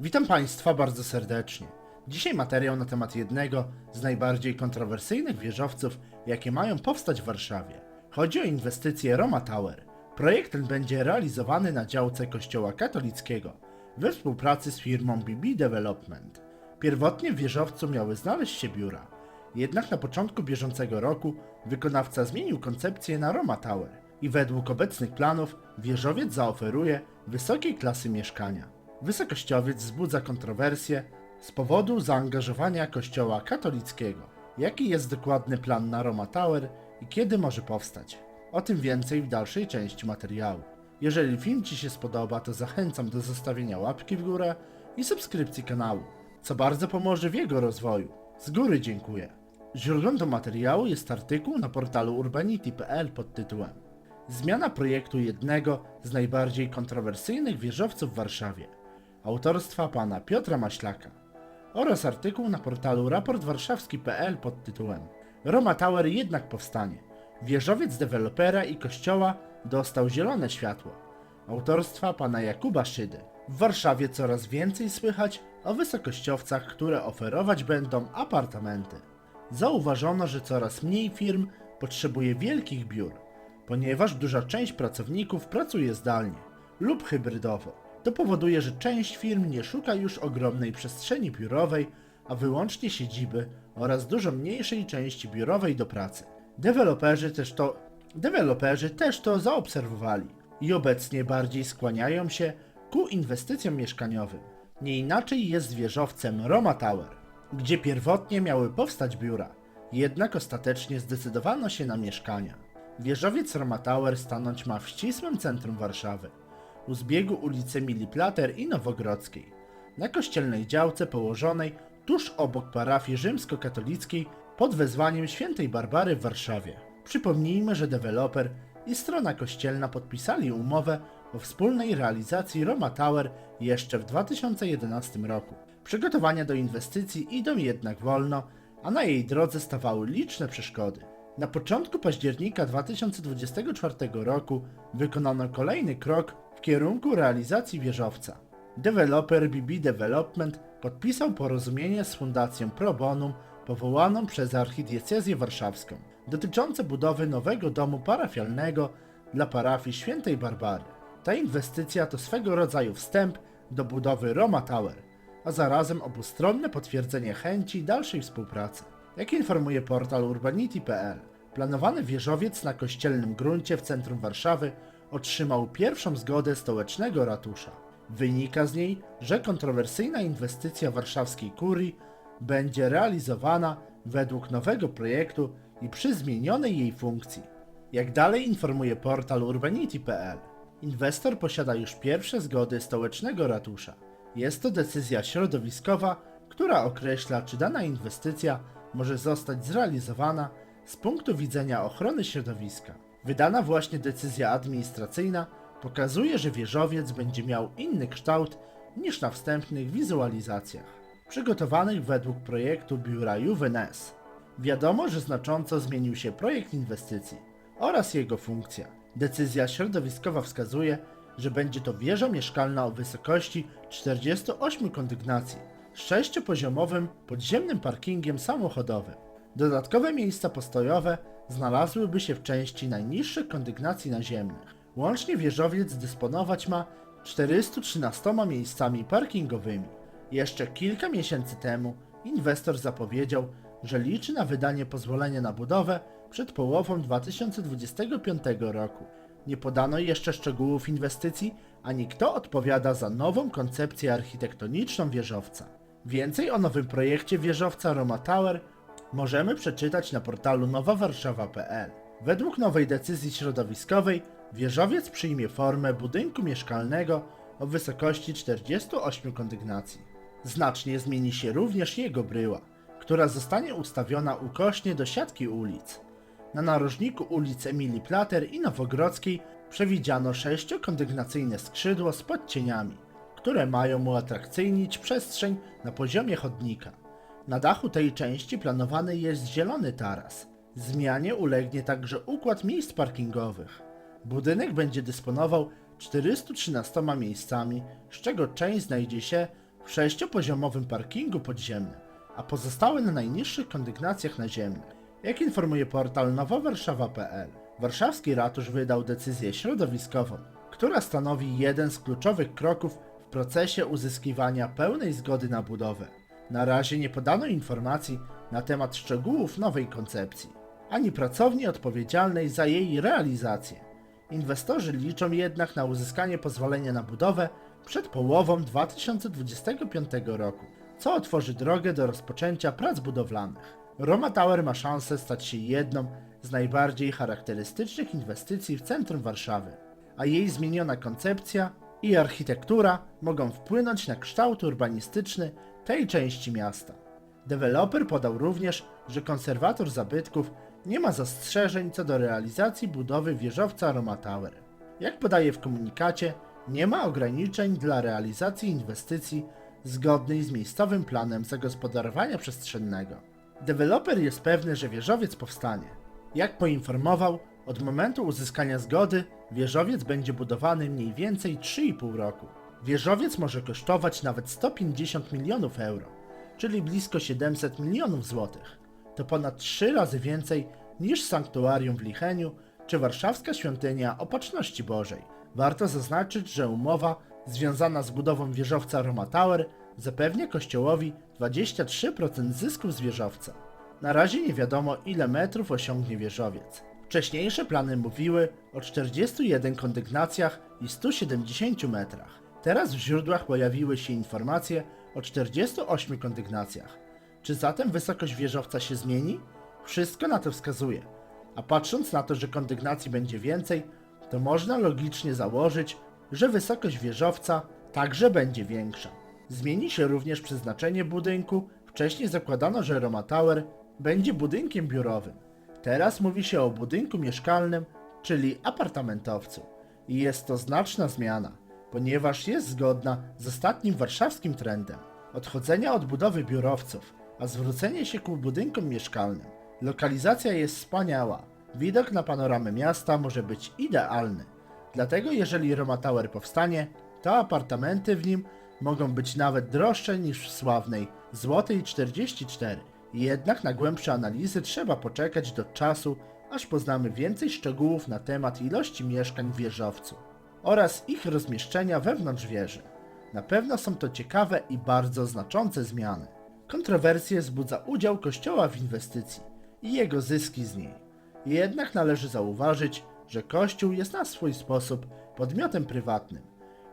Witam Państwa bardzo serdecznie. Dzisiaj materiał na temat jednego z najbardziej kontrowersyjnych wieżowców, jakie mają powstać w Warszawie. Chodzi o inwestycję Roma Tower. Projekt ten będzie realizowany na działce Kościoła katolickiego we współpracy z firmą BB Development. Pierwotnie w wieżowcu miały znaleźć się biura, jednak na początku bieżącego roku wykonawca zmienił koncepcję na Roma Tower i według obecnych planów wieżowiec zaoferuje wysokiej klasy mieszkania. Wysokościowiec wzbudza kontrowersje z powodu zaangażowania kościoła katolickiego. Jaki jest dokładny plan na Roma Tower i kiedy może powstać? O tym więcej w dalszej części materiału. Jeżeli film Ci się spodoba, to zachęcam do zostawienia łapki w górę i subskrypcji kanału, co bardzo pomoże w jego rozwoju. Z góry dziękuję. Źródłem do materiału jest artykuł na portalu urbanity.pl pod tytułem Zmiana projektu jednego z najbardziej kontrowersyjnych wieżowców w Warszawie autorstwa pana Piotra Maślaka oraz artykuł na portalu raportwarszawski.pl pod tytułem Roma Tower jednak powstanie. Wieżowiec dewelopera i kościoła dostał zielone światło. Autorstwa pana Jakuba Szydy. W Warszawie coraz więcej słychać o wysokościowcach, które oferować będą apartamenty. Zauważono, że coraz mniej firm potrzebuje wielkich biur, ponieważ duża część pracowników pracuje zdalnie lub hybrydowo. To powoduje, że część firm nie szuka już ogromnej przestrzeni biurowej, a wyłącznie siedziby oraz dużo mniejszej części biurowej do pracy. Deweloperzy też to, deweloperzy też to zaobserwowali i obecnie bardziej skłaniają się ku inwestycjom mieszkaniowym. Nie inaczej jest z wieżowcem Roma Tower, gdzie pierwotnie miały powstać biura, jednak ostatecznie zdecydowano się na mieszkania. Wieżowiec Roma Tower stanąć ma w ścisłym centrum Warszawy u zbiegu ulicy Miliplater i Nowogrodzkiej, na kościelnej działce położonej tuż obok parafii rzymskokatolickiej pod wezwaniem świętej Barbary w Warszawie. Przypomnijmy, że deweloper i strona kościelna podpisali umowę o wspólnej realizacji Roma Tower jeszcze w 2011 roku. Przygotowania do inwestycji idą jednak wolno, a na jej drodze stawały liczne przeszkody. Na początku października 2024 roku wykonano kolejny krok w kierunku realizacji wieżowca. Deweloper BB Development podpisał porozumienie z Fundacją Pro Bonum powołaną przez Archidiecezję Warszawską dotyczące budowy nowego domu parafialnego dla parafii Świętej Barbary. Ta inwestycja to swego rodzaju wstęp do budowy Roma Tower, a zarazem obustronne potwierdzenie chęci dalszej współpracy. Jak informuje portal urbanity.pl, planowany wieżowiec na kościelnym gruncie w centrum Warszawy otrzymał pierwszą zgodę stołecznego ratusza. Wynika z niej, że kontrowersyjna inwestycja warszawskiej kurii będzie realizowana według nowego projektu i przy zmienionej jej funkcji. Jak dalej informuje portal urbanity.pl, inwestor posiada już pierwsze zgody stołecznego ratusza. Jest to decyzja środowiskowa, która określa, czy dana inwestycja może zostać zrealizowana z punktu widzenia ochrony środowiska. Wydana właśnie decyzja administracyjna pokazuje, że wieżowiec będzie miał inny kształt niż na wstępnych wizualizacjach, przygotowanych według projektu biura Juvenes. Wiadomo, że znacząco zmienił się projekt inwestycji oraz jego funkcja. Decyzja środowiskowa wskazuje, że będzie to wieża mieszkalna o wysokości 48 kondygnacji z sześciopoziomowym podziemnym parkingiem samochodowym. Dodatkowe miejsca postojowe znalazłyby się w części najniższych kondygnacji naziemnych. Łącznie wieżowiec dysponować ma 413 miejscami parkingowymi. Jeszcze kilka miesięcy temu inwestor zapowiedział, że liczy na wydanie pozwolenia na budowę przed połową 2025 roku. Nie podano jeszcze szczegółów inwestycji, ani kto odpowiada za nową koncepcję architektoniczną wieżowca. Więcej o nowym projekcie wieżowca Roma Tower możemy przeczytać na portalu nowawarszawa.pl. Według nowej decyzji środowiskowej wieżowiec przyjmie formę budynku mieszkalnego o wysokości 48 kondygnacji. Znacznie zmieni się również jego bryła, która zostanie ustawiona ukośnie do siatki ulic. Na narożniku ulic Emilii Plater i Nowogrodzkiej przewidziano sześciokondygnacyjne skrzydło z podcieniami, które mają uatrakcyjnić przestrzeń na poziomie chodnika. Na dachu tej części planowany jest zielony taras. Zmianie ulegnie także układ miejsc parkingowych. Budynek będzie dysponował 413 miejscami, z czego część znajdzie się w sześciopoziomowym parkingu podziemnym, a pozostałe na najniższych kondygnacjach naziemnych. Jak informuje portal nowowarszawa.pl, warszawski ratusz wydał decyzję środowiskową, która stanowi jeden z kluczowych kroków w procesie uzyskiwania pełnej zgody na budowę. Na razie nie podano informacji na temat szczegółów nowej koncepcji, ani pracowni odpowiedzialnej za jej realizację. Inwestorzy liczą jednak na uzyskanie pozwolenia na budowę przed połową 2025 roku, co otworzy drogę do rozpoczęcia prac budowlanych. Roma Tower ma szansę stać się jedną z najbardziej charakterystycznych inwestycji w centrum Warszawy, a jej zmieniona koncepcja i architektura mogą wpłynąć na kształt urbanistyczny tej części miasta. Deweloper podał również, że konserwator zabytków nie ma zastrzeżeń co do realizacji budowy wieżowca Roma Tower. Jak podaje w komunikacie, nie ma ograniczeń dla realizacji inwestycji zgodnej z miejscowym planem zagospodarowania przestrzennego. Deweloper jest pewny, że wieżowiec powstanie. Jak poinformował, od momentu uzyskania zgody wieżowiec będzie budowany mniej więcej 3,5 roku. Wieżowiec może kosztować nawet 150 milionów euro, czyli blisko 700 milionów złotych. To ponad 3 razy więcej niż sanktuarium w Licheniu czy warszawska świątynia Opatrzności Bożej. Warto zaznaczyć, że umowa związana z budową wieżowca Roma Tower zapewnia kościołowi 23% zysków z wieżowca. Na razie nie wiadomo ile metrów osiągnie wieżowiec. Wcześniejsze plany mówiły o 41 kondygnacjach i 170 metrach. Teraz w źródłach pojawiły się informacje o 48 kondygnacjach. Czy zatem wysokość wieżowca się zmieni? Wszystko na to wskazuje. A patrząc na to, że kondygnacji będzie więcej, to można logicznie założyć, że wysokość wieżowca także będzie większa. Zmieni się również przeznaczenie budynku. Wcześniej zakładano, że Roma Tower będzie budynkiem biurowym. Teraz mówi się o budynku mieszkalnym, czyli apartamentowcu. I jest to znaczna zmiana, ponieważ jest zgodna z ostatnim warszawskim trendem odchodzenia od budowy biurowców, a zwrócenie się ku budynkom mieszkalnym. Lokalizacja jest wspaniała. Widok na panoramę miasta może być idealny. Dlatego jeżeli Roma Tower powstanie, to apartamenty w nim mogą być nawet droższe niż w sławnej Złotej 44. Jednak na głębsze analizy trzeba poczekać do czasu, aż poznamy więcej szczegółów na temat ilości mieszkań w wieżowcu oraz ich rozmieszczenia wewnątrz wieży. Na pewno są to ciekawe i bardzo znaczące zmiany. Kontrowersje wzbudza udział Kościoła w inwestycji i jego zyski z niej. Jednak należy zauważyć, że Kościół jest na swój sposób podmiotem prywatnym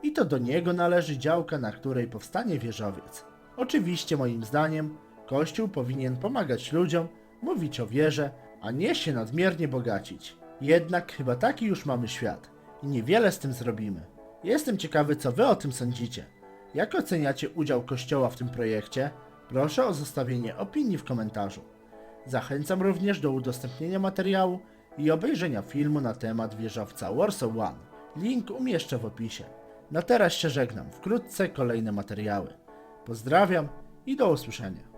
i to do niego należy działka, na której powstanie wieżowiec. Oczywiście moim zdaniem Kościół powinien pomagać ludziom, mówić o wierze, a nie się nadmiernie bogacić. Jednak chyba taki już mamy świat i niewiele z tym zrobimy. Jestem ciekawy, co wy o tym sądzicie. Jak oceniacie udział Kościoła w tym projekcie? Proszę o zostawienie opinii w komentarzu. Zachęcam również do udostępnienia materiału i obejrzenia filmu na temat wieżowca Warsaw One. Link umieszczę w opisie. Na teraz się żegnam, wkrótce kolejne materiały. Pozdrawiam i do usłyszenia.